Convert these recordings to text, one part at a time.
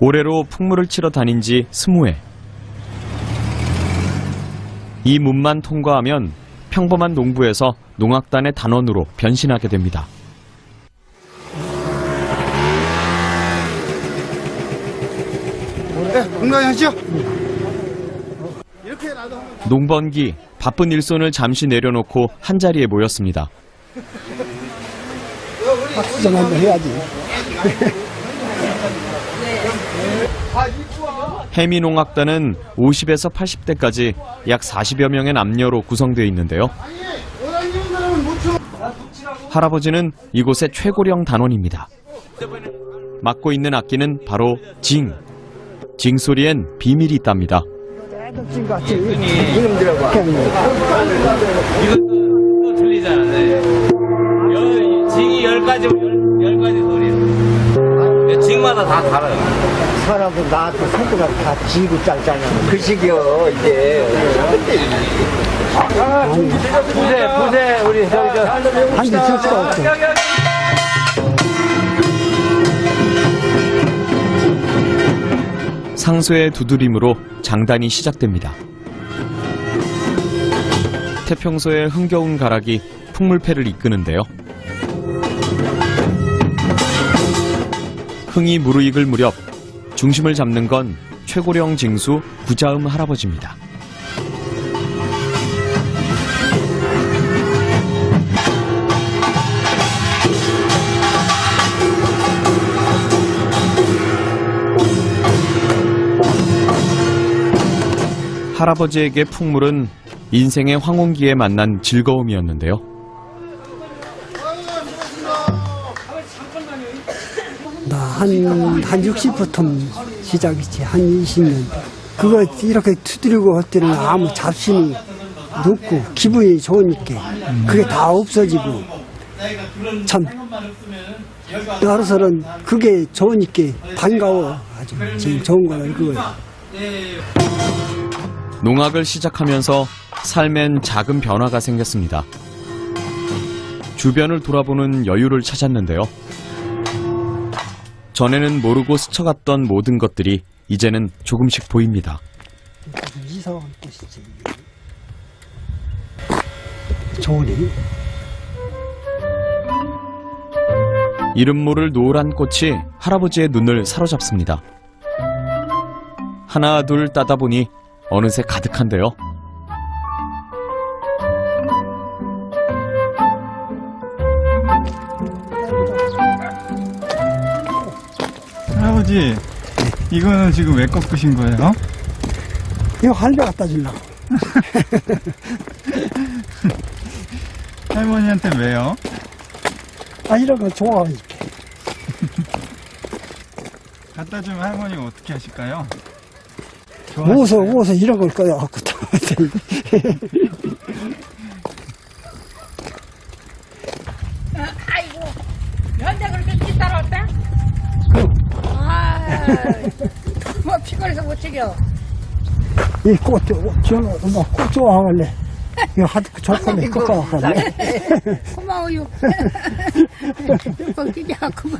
올해로 풍물을 치러 다닌 지 스무 해. 이 문만 통과하면 평범한 농부에서 농악단의 단원으로 변신하게 됩니다. 네, 건강하시죠? 농번기 바쁜 일손을 잠시 내려놓고 한 자리에 모였습니다. 박수 한번 해야지. 해미농악단은 50에서 80대까지 약 40여 명의 남녀로 구성되어 있는데요. 할아버지는 이곳의 최고령 단원입니다. 맡고 있는 악기는 바로 징. 징 소리엔 비밀이 있답니다. 징이 열 가지, 열, 열 가지 소리. 징마다 다 달라요. 사람은 나한테 손가락 다 지고 짤짤냐. 그 시기요, 이제. 부세, 부세, 우리 저기 저. 한개 쓸 수가 없어. 상소의 두드림으로 장단이 시작됩니다. 태평소의 흥겨운 가락이 풍물패를 이끄는데요. 흥이 무르익을 무렵 중심을 잡는 건 최고령 징수 구자음 할아버지입니다. 할아버지에게 풍물은 인생의 황혼기에 만난 즐거움이었는데요. 한, 한 60부터 시작이지. 한 20년. 그거 이렇게 두드리고 할 때는 아무 잡심이 높고 기분이 좋으니까 그게 다 없어지고 참 나로서는 그게 좋으니까 반가워. 아주 제일 좋은 거는 그거예요. 농악을 시작하면서 삶엔 작은 변화가 생겼습니다. 주변을 돌아보는 여유를 찾았는데요. 전에는 모르고 스쳐갔던 모든 것들이 이제는 조금씩 보입니다. 이상한 것이지. 좋으니? 이름 모를 노란 꽃이 할아버지의 눈을 사로잡습니다. 하나 둘 따다 보니 어느새 가득한데요. 아버지, 이거는 지금 왜 꺾으신 거예요? 이거 할배 갖다 주려고. 할머니한테 왜요? 아, 이런 거 좋아하니까. 갖다 주면 할머니가 어떻게 하실까요? 웃어, 웃어, 이런 걸 꺼여갖고. 또. 아이고, 현대 그렇게 뒤따라왔다? 아, 뭐 피곤해서 못 챙겨. 이 꽃, 저, 뭐, 꽃 좋아하길래. 이거 하도 좋길래 꽃 좋아하길래. 고마워요. 뻥튀기 하구만.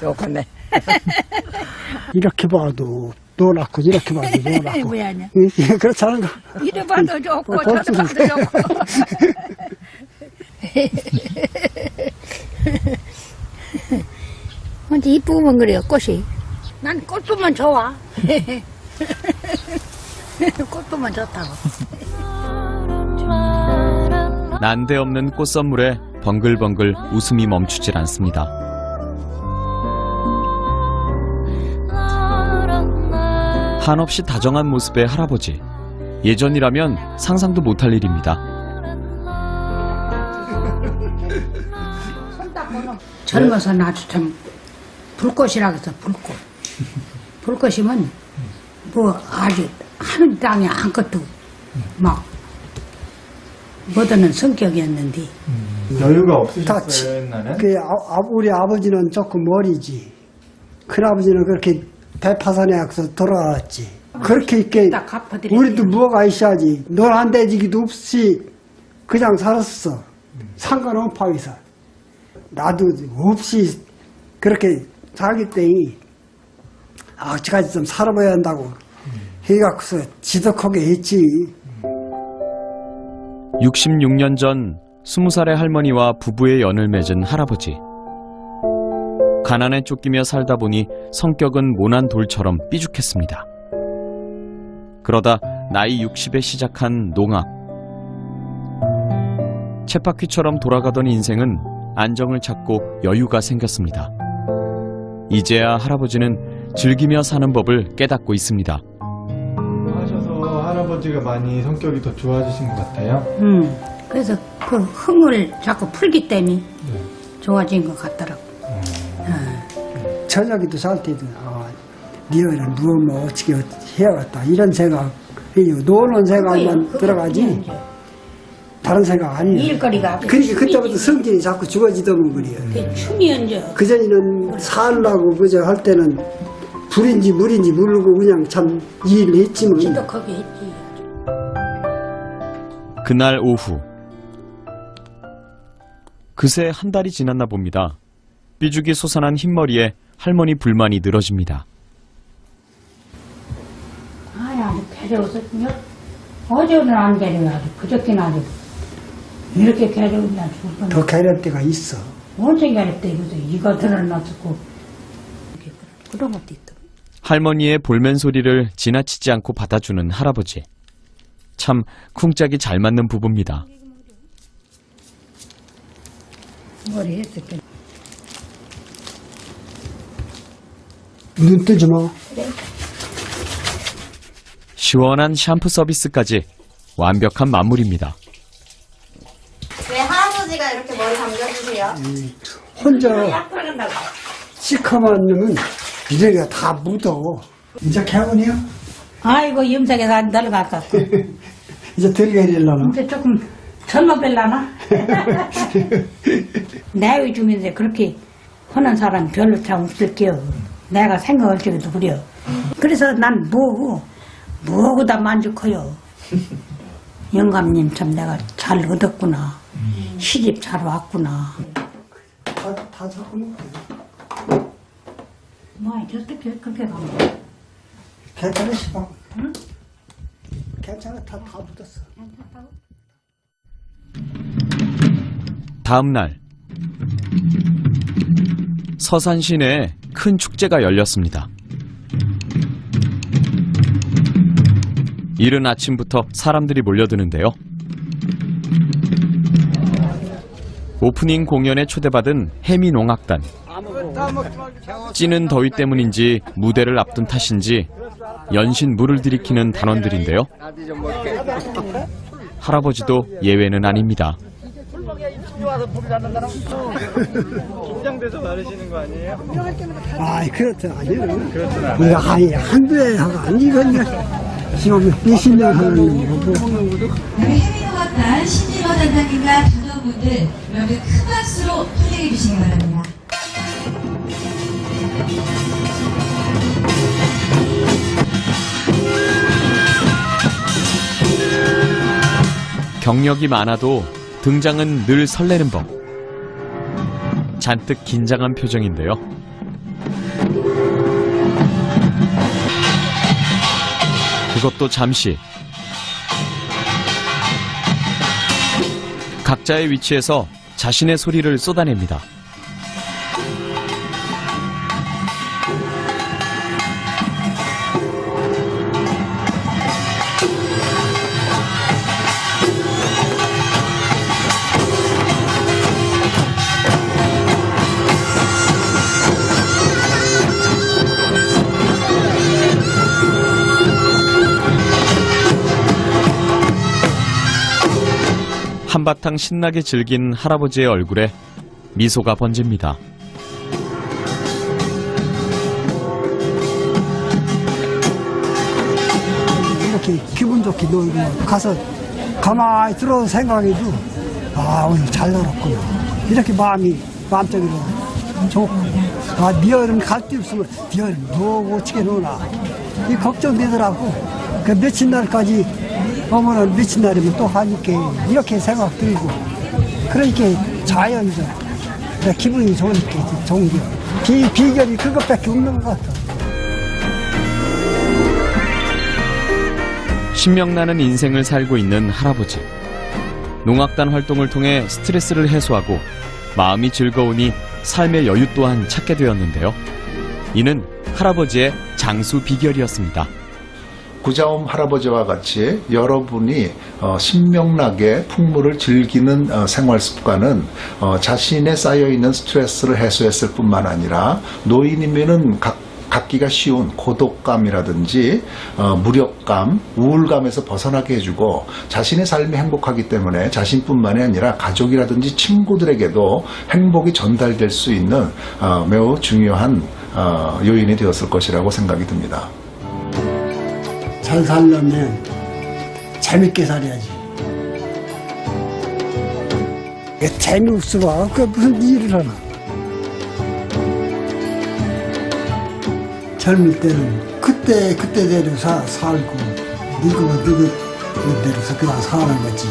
좋겠네. 이렇게 봐도 노랗고, 이렇게 봐도 노랗고. 뭐야, 냐 이- 그렇지 않은가? 이래 봐도 좋고, 어, 저도 봐도 좋고. 근데 이쁘면 그래요, 꽃이. 난 꽃보면 좋아. 꽃보면 좋다고. 난데없는 꽃 선물에 벙글벙글 웃음이 멈추질 않습니다. 한없이 다정한 모습의 할아버지. 예전이라면 상상도 못할 일입니다. 젊어서 나도 참 불꽃이라 해서 불꽃. 불꽃이면 뭐 아주 하늘 땅에 아무것도 막 못하는 성격이었는데 여유가 다 없으셨어요, 치- 옛날에? 그, 아, 아, 우리 아버지는 조금 머리지. 큰아버지는 그렇게 대파산에서 돌아왔지. 그렇게 있게 딱 갚아드려야 우리도 돼요. 뭐가 있어야지. 넌안 되지기도 없이 그냥 살았어. 상관없어. 나도 없이 그렇게 살기 때문에 아, 어찌까지 좀 살아봐야 한다고 해갖고서 지독하게 했지. 66년 전 20살의 할머니와 부부의 연을 맺은 할아버지. 가난에 쫓기며 살다 보니 성격은 모난 돌처럼 삐죽했습니다. 그러다 나이 60에 시작한 농악. 쳇바퀴처럼 돌아가던 인생은 안정을 찾고 여유가 생겼습니다. 이제야 할아버지는 즐기며 사는 법을 깨닫고 있습니다. 하셔서 할아버지가 많이 성격이 더 좋아지신 것 같아요. 음. 그래서 그 흥을 자꾸 풀기 때문에 좋아진 것 같더라고. 저녁에도 잘 때도 아, 니어는 누우면 어떻게 해야겠다 이런 생각. 노는 생각만 그게 들어가지 다른 생각 아니에요. 일거리가 그러니까 그때부터 성질이 자꾸 죽어지더만 그래요. 그 춤이 이제 그전에는 살라고 그저 할 때는 불인지 물인지 모르고 그냥 참 일을 했지만 지독하게 했지. 그날 오후 그새 한 달이 지났나 봅니다. 삐죽이 솟아난 흰머리에 할머니 불만이 늘어집니다. 아이, 아주 괴로워서, 어제는 안 아주. 그저께는 아주. 이렇게 괴로우냐, 죽을 뻔. 더 괴로울 때가 있어. 언제 괴롭대, 이거서 이거 드러났었고. 그런 것도 있다. 할머니의 볼멘 소리를 지나치지 않고 받아주는 할아버지. 참 쿵짝이 잘 맞는 부부입니다. 머리 했을 때. 눈 뜨지 마. 시원한 샴푸 서비스까지 완벽한 마무리입니다. 왜 할아버지가 이렇게 머리 감겨주세요? 혼자 시커먼 놈은 미래가 다 묻어. 이제 개운해요? 아이고, 염색에 다 늙어갔어. 이제 들게리려나? 근데 조금 젊어 별라나? 나이 중인데 그렇게 하는 사람 별로 참 없을게요. 내가 생각할 적에도 그래요. 그래서 난 뭐고, 뭐고 다 만족해요. 영감님 참 내가 잘 얻었구나. 시집 잘 왔구나. 다, 다 적어놓고. 뭐, 어떻게 그렇게 가면. 괜찮아, 시방. 괜찮아, 다, 다 묻었어. 다음 날 서산 시내에 큰 축제가 열렸습니다. 이른 아침부터 사람들이 몰려드는데요. 오프닝 공연에 초대받은 해미농악단. 찌는 더위 때문인지 무대를 앞둔 탓인지 연신 물을 들이키는 단원들인데요. 할아버지도 예외는 아닙니다. 긴장돼서 마르시는 거 아니에요? 아이, 그렇다, 아니요. 그렇구나. 이거, 아니, 한두에 하고, 아니, 이거, 이거, 지금 몇십 년 하는 거고. 여기 해외노학단 신진호 단장님과 단원분들 여러분 큰 박수로 환영해 주시기 바랍니다. 경력이 많아도 등장은 늘 설레는 법. 잔뜩 긴장한 표정인데요. 그것도 잠시. 각자의 위치에서 자신의 소리를 쏟아냅니다. 한바탕 신나게 즐긴 할아버지의 얼굴에 미소가 번집니다. 이렇게 기분 좋게 놀고 가서 가만히 들어 생각해도 아 오늘 잘 놀았구나. 이렇게 마음이 마음적으로 좋고. 아 니어는 갈데 없으면 니어는 뭐고 어떻게 노나. 이 걱정되더라고. 그 며칠 날까지 보면은 미친 날이면 또 하니까 이렇게 생각 들고 그러니까 자연이죠. 네, 기분이 좋으니까 종교. 비, 비결이 그것밖에 없는 것 같아. 신명나는 인생을 살고 있는 할아버지. 농악단 활동을 통해 스트레스를 해소하고 마음이 즐거우니 삶의 여유 또한 찾게 되었는데요. 이는 할아버지의 장수 비결이었습니다. 구자옴 할아버지와 같이 여러분이 어, 신명나게 풍물을 즐기는 어, 생활 습관은 어, 자신의 쌓여 있는 스트레스를 해소했을 뿐만 아니라 노인이면은 각 갖기가 쉬운 고독감이라든지 어, 무력감, 우울감에서 벗어나게 해주고 자신의 삶이 행복하기 때문에 자신뿐만이 아니라 가족이라든지 친구들에게도 행복이 전달될 수 있는 어, 매우 중요한 어, 요인이 되었을 것이라고 생각이 듭니다. 잘 살려면 재밌게 살아야지. 재미없어. 그 무슨 일을 하나. 젊을 때는 그때 그때대로 사, 살고 누구 대로서 그냥 사는 거지.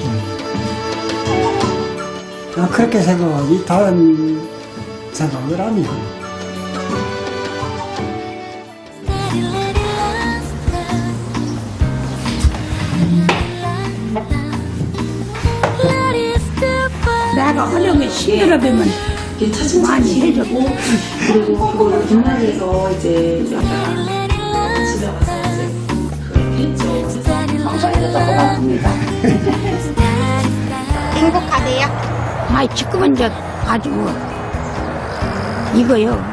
나 그렇게 생각하지 다른 생각을 안 해요. 내가 하려면 힘들어보면 많이 해줬고 그리고 그거를 분할해서 이제 집에 와서 이제 행복하세요? 많이 지금은 이제 가지고 이거요